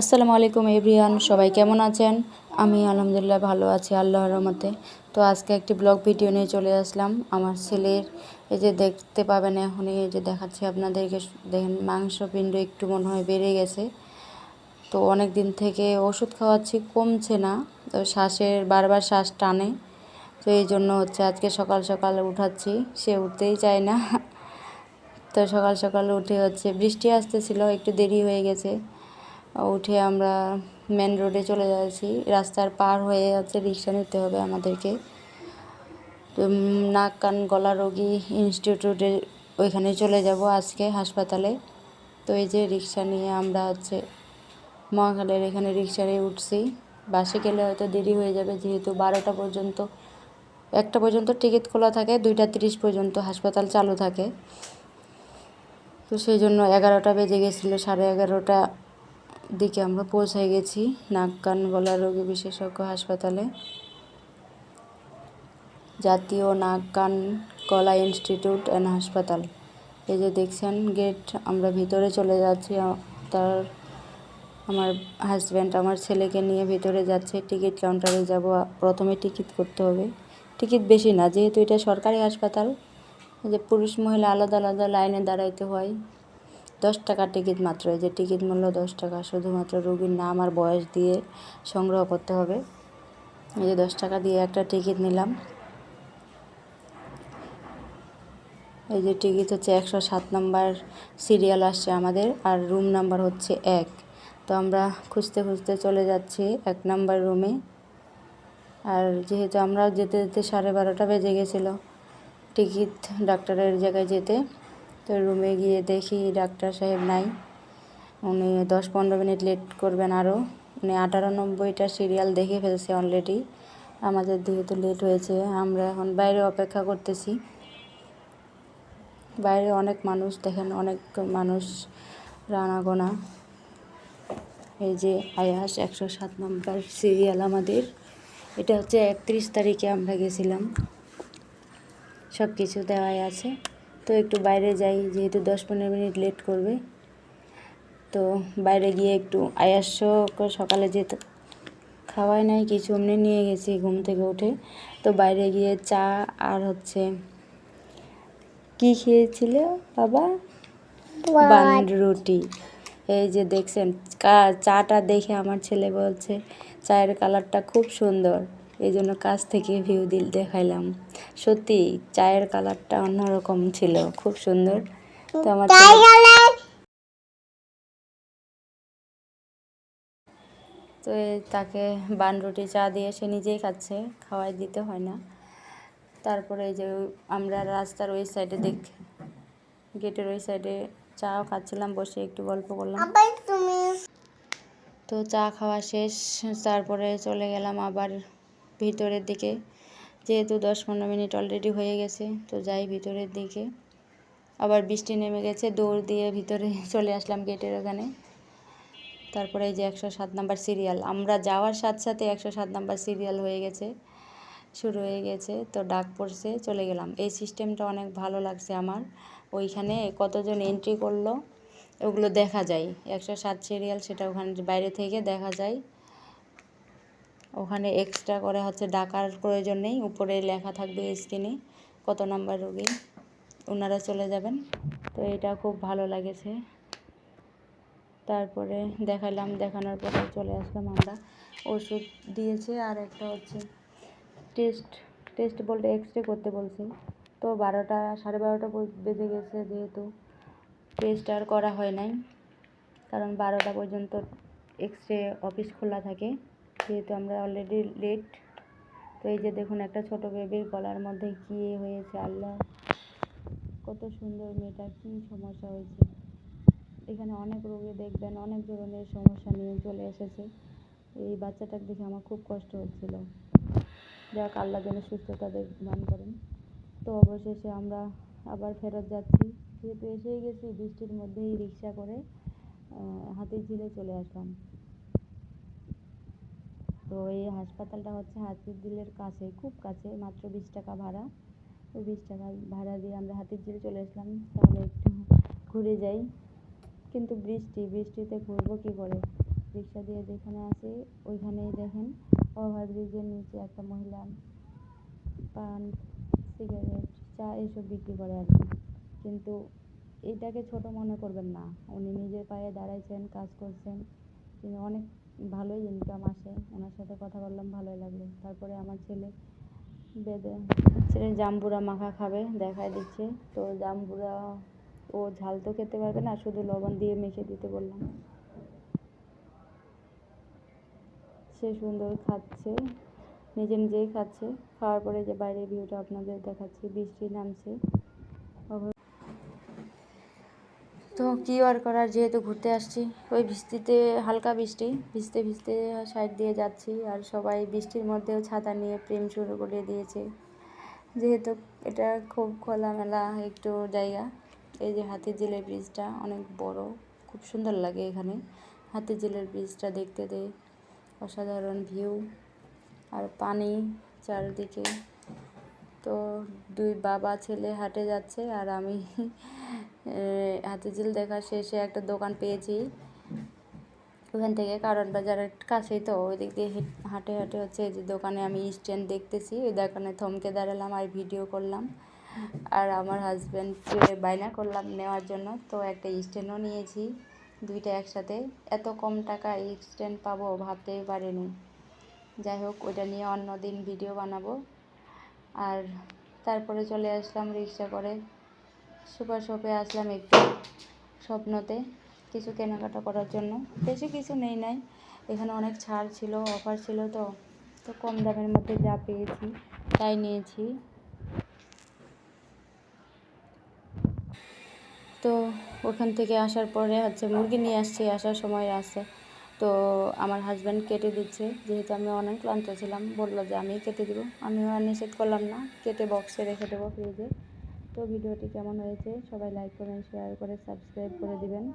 আসসালামু আলাইকুম এভরিয়ান সবাই কেমন আছেন? আমি আলহামদুলিল্লাহ ভালো আছি, আল্লাহর রহমতে। তো আজকে একটি ব্লগ ভিডিও নিয়ে চলে আসলাম। আমার ছেলের এই যে দেখতে পাবেন এখনই এই যে দেখাচ্ছি আপনাদেরকে, দেখেন মাংসপিণ্ড একটু মনে হয় বেড়ে গেছে। তো অনেক দিন থেকে ওষুধ খাওয়াচ্ছি, কমছে না তো শ্বাসের, বারবার শ্বাস টানে। তো এই জন্য হচ্ছে আজকে সকাল সকাল উঠাচ্ছি, সে উঠতেই চায় না। তো সকাল সকাল উঠে হচ্ছে বৃষ্টি আসতেছিল, একটু দেরি হয়ে গেছে। উঠে আমরা মেন রোডে চলে যাচ্ছি। রাস্তার পার হয়ে যাচ্ছে, রিক্সা নিতে হবে আমাদেরকে। নাক, কান, গলা রোগী ইনস্টিটিউটে ওইখানে চলে যাব আজকে হাসপাতালে। তো এই যে রিক্সা নিয়ে আমরা হচ্ছে মহাখালের এখানে রিক্সা নিয়ে উঠছি। বাসে গেলে হয়তো দেরি হয়ে যাবে, যেহেতু বারোটা পর্যন্ত, একটা পর্যন্ত টিকিট খোলা থাকে, দুইটা তিরিশ পর্যন্ত হাসপাতাল চালু থাকে। তো সেই জন্য এগারোটা বেজে গেছিল, সাড়ে এগারোটা দিকে আমরা পৌঁছে গেছি, নাক কান গলা রোগী বিশেষজ্ঞ হাসপাতালে। জাতীয় নাক কান গলা ইনস্টিটিউট অ্যান্ড হাসপাতাল। এই যে দেখছেন গেট, আমরা ভিতরে চলে যাচ্ছি তার, আমার হাজব্যান্ড আমার ছেলেকে নিয়ে ভিতরে যাচ্ছে, টিকিট কাউন্টারে যাব প্রথমে টিকিট করতে হবে। টিকিট বেশি না, যেহেতু এটা সরকারি হাসপাতাল যে পুরুষ মহিলা আলাদা আলাদা লাইনে দাঁড়াইতে হয়। দশ টাকা টিকিট মাত্র, এই যে টিকিট মূল্য দশ টাকা, শুধুমাত্র রুগীর নাম আর বয়স দিয়ে সংগ্রহ করতে হবে। এই যে দশ টাকা দিয়ে একটা টিকিট নিলাম। এই যে টিকিট হচ্ছে একশো সাত নাম্বার সিরিয়াল আসছে আমাদের, আর রুম নাম্বার হচ্ছে এক। তো আমরা খুঁজতে খুঁজতে চলে যাচ্ছি এক নাম্বার রুমে। আর যেহেতু আমরা যেতে যেতে সাড়ে বারোটা বেজে গেছিল, টিকিট ডাক্তারের জায়গায় যেতে তো রুমে গিয়ে দেখি ডাক্তার সাহেব নাই। উনি দশ পনেরো মিনিট লেট করবেন আরও উনি আটানব্বইটা সিরিয়াল দেখে ফেলছে অলরেডি আমাদের যেহেতু লেট হয়েছে। আমরা এখন বাইরে অপেক্ষা করতেছি। বাইরে অনেক মানুষ দেখেন, অনেক মানুষ রানাগোনা। এই যে আয়াস একশো সাত নম্বর সিরিয়াল আমাদের। এটা হচ্ছে একত্রিশ তারিখে আমরা গেছিলাম। সব কিছু দেওয়াই আছে। তো একটু বাইরে যাই যেহেতু দশ পনেরো মিনিট লেট করবে। তো বাইরে গিয়ে একটু আয়াস্য সকালে যেতে খাওয়াই নাই কিছু এমনি নিয়ে গেছি ঘুম থেকে উঠে। তো বাইরে গিয়ে চা আর হচ্ছে কি খেয়েছিল বাবা? বান রুটি। এই যে দেখছেন চাটা দেখে আমার ছেলে বলছে চায়ের কালারটা খুব সুন্দর। এই জন্য কাছ থেকে ভিউ দিল দেখাইলাম। সত্যি চায়ের কালারটা অন্যরকম ছিল খুব সুন্দর। তো আমার তো তাকে বান রুটি চা দিয়ে সে নিজেই খাচ্ছে খাওয়াই দিতে হয় না। তারপরে এই যে আমরা রাস্তার ওই সাইডে দেখ গেটের ওই সাইডে চাও খাচ্ছিলাম বসে একটু গল্প করলাম। তো চা খাওয়া শেষ তারপরে চলে গেলাম আবার ভিতরের দিকে। যেহেতু দশ পনেরো মিনিট অলরেডি হয়ে গেছে, তো যাই ভিতরের দিকে। আবার বৃষ্টি নেমে গেছে, দৌড় দিয়ে ভিতরে চলে আসলাম গেটের ওখানে। তারপরে এই যে একশো সাত নাম্বার সিরিয়াল আমরা যাওয়ার সাথে সাথে একশো সাত নাম্বার সিরিয়াল হয়ে গেছে, শুরু হয়ে গেছে, তো ডাক পড়ছে, চলে গেলাম। এই সিস্টেমটা অনেক ভালো লাগছে আমার। ওইখানে কতজন এন্ট্রি করল, ওগুলো দেখা যায়। একশো সাত সিরিয়াল সেটা ওখানে বাইরে থেকে দেখা যায়। ওখানে এক্সট্রা করে হচ্ছে ডাকার প্রয়োজন নেই, উপরে লেখা থাকবে স্ক্রিনে কত নাম্বার রোগী ওনারা চলে যাবেন। তো এটা খুব ভালো লাগেছে। তারপরে দেখালাম, দেখানোর পরে চলে আসলাম আমরা। ওষুধ দিয়েছে আর একটা হচ্ছে টেস্ট টেস্ট বলতে এক্স রে করতে বলছে। তো বারোটা, সাড়ে বারোটা বেজে গেছে যেহেতু। টেস্ট আর করা হয় নাই। কারণ বারোটা পর্যন্ত এক্স রে অফিস খোলা থাকে। যেহেতু আমরা অলরেডি লেট তো এই যে দেখুন একটা ছোট বেবির গলার মধ্যে কী হয়েছে, আল্লাহ। কত সুন্দর মেয়েটা, কী সমস্যা হয়েছে। এখানে অনেক রোগী দেখবেন, অনেক ধরনের সমস্যা নিয়ে চলে এসেছে। এই বাচ্চাটাকে দেখে আমার খুব কষ্ট হচ্ছিল। যাক, আল্লাহ যেন সুস্থতা দান করেন। তো অবশেষে আমরা আবার ফেরত যাচ্ছি। যেহেতু এসেই গেছি, বৃষ্টির মধ্যেই রিক্সা করে হাতির ঝিলে চলে আসলাম। তো এই হাসপাতালটা হচ্ছে হাতির ঝিলের কাছে খুব কাছে মাত্র বিশ টাকা ভাড়া। ওই বিশ টাকা ভাড়া দিয়ে আমরা হাতির ঝিল চলে আসলাম। তাহলে একটু ঘুরে যাই। কিন্তু বৃষ্টি, বৃষ্টিতে ঘুরবো কী করে? রিক্সা দিয়ে যেখানে আসি ওইখানেই দেখেন। ওভারব্রিজের নিচে একটা মহিলা পান, সিগারেট, চা এসব বিক্রি করে আর কি। কিন্তু এটাকে ছোট মনে করবেন না। উনি নিজের পায়ে দাঁড়াইছেন, কাজ করছেন। তিনি অনেক ভালোই ইনকাম আসে। ওনার সাথে কথা বললাম, ভালোই লাগল। তারপরে আমার ছেলে বেদে ছেলে জাম্বুরা মাখা খাবে দেখাই দিচ্ছে। তো জাম্বুরা ও ঝাল তো খেতে পারবে না, শুধু লবণ দিয়ে মেখে দিতে বললাম। সে সুন্দর খাচ্ছে, নিজে নিজেই খাচ্ছে। খাওয়ার পরে যে বাইরের ভিউটা আপনাদের দেখাচ্ছি, বৃষ্টি নামছে। তো কী আর করার? যেহেতু ঘুরতে আসছি, ওই বৃষ্টিতে হালকা বৃষ্টি ভিজতে ভিজতে সাইড দিয়ে যাচ্ছি আর সবাই বৃষ্টির মধ্যেও ছাতা নিয়ে প্রেম শুরু করে দিয়েছে। যেহেতু এটা খুব খোলামেলা একটু জায়গা, এই যে হাতির জেলের ব্রিজটা অনেক বড়, খুব সুন্দর লাগে এখানে। হাতির জেলের ব্রিজটা দেখতে দে, অসাধারণ ভিউ আর পানি চারিদিকে। তো দুই বাবা ছেলে হাটে যাচ্ছে আর আমি হাতিঝিল দেখা শেষে একটা দোকান পেয়েছি। ওখান থেকে কারণ বাজারের কাছেই তো ওই দিক দিয়ে হাঁটে হাঁটে হচ্ছে যে দোকানে আমি স্ট্যান্ড দেখতেছি, ওই দোকানে থমকে দাঁড়ালাম আর ভিডিও করলাম। আর আমার হাজব্যান্ডকে বায়না করলাম নেওয়ার জন্য, তো একটা স্ট্যান্ডও নিয়েছি, দুইটা একসাথে। এত কম টাকা স্ট্যান্ড পাবো ভাবতেই পারিনি। যাই হোক, ওইটা নিয়ে অন্য দিন ভিডিও বানাবো। আর তারপরে চলে আসলাম রিক্সা করে। সুপার শপে আসলাম একটু স্বপ্নতে কিছু কেনাকাটা করার জন্য। বেশি কিছু নেই নাই। এখানে অনেক ছাড় ছিল, অফার ছিল তো তো কম দামের মধ্যে যা পেয়েছি তাই নিয়েছি। তো ওখান থেকে আসার পরে হচ্ছে মুরগি নিয়ে আসছি, আসার সময় আসে তো আমার হাজব্যান্ড কেটে দিচ্ছে, যেহেতু আমি অনেক ক্লান্ত ছিলাম, বলল যে আমি কেটে দেবো। আমিও আর নিষেধ করলাম না, কেটে বক্সে রেখে দেবো ফ্রিজে তো ভিডিওটি কেমন হয়েছে সবাই লাইক কমেন্ট শেয়ার করে সাবস্ক্রাইব করে দিবেন।